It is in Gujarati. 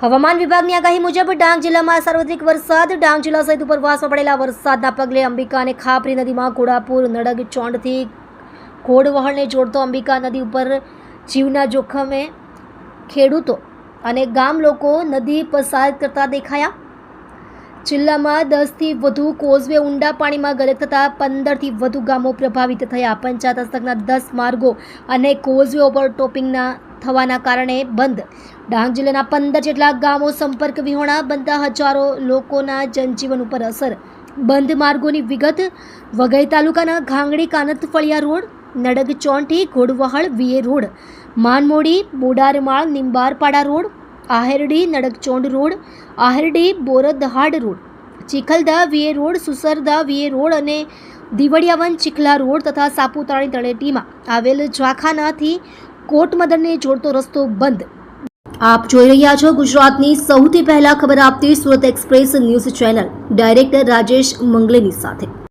હવામાન વિભાગની આગાહી મુજબ, ડાંગ જિલ્લામાં સાર્વત્રિક વરસાદ. ડાંગ જિલ્લા સહિત ઉપરવાસમાં પડેલા વરસાદના પગલે અંબિકા અને ખાપરી નદીમાં ઘોડાપુર, નડગ ચોંડથી ઘોડવહળને જોડતો અંબિકા નદી ઉપર જીવના જોખમે ખેડૂતો અને ગામ લોકો નદી પસાર કરતા દેખાયા. જિલ્લામાં દસથી વધુ કોઝવે ઊંડા પાણીમાં ગલત થતાં પંદરથી વધુ ગામો પ્રભાવિત થયા. પંચાયત હસ્તકના દસ માર્ગો અને કોઝવે ઉપર ટોપિંગના થવાના કારણે બંધ. ડાંગ જિલ્લાના પંદર જેટલા ગામો સંપર્ક વિહોણા બનતા હજારો લોકોના જનજીવન ઉપર અસર. બંધ માર્ગોની વિગત, વઘઈ તાલુકાના Ghangdi, Kanat, ફળિયા road, Nadag Chonti, Ghodvahal, via road, Manmodi, Bodarmal, Nimbarpada road, Aherdi Nadagchond road, Aherdi, Bordahad road, Chikhalda via road, Susarda VA road અને દીવડિયાવન ચીખલા રોડ તથા સાપુતારાની તળેટીમાં આવેલ ઝાખાનાથી કોટમદરને જોડતો રસ્તો બંધ. આપ જોઈ રહ્યા છો ગુજરાતની સૌથી પહેલા ખબર આપતી Surat express news channel. Director Rajesh Mangleni સાથે.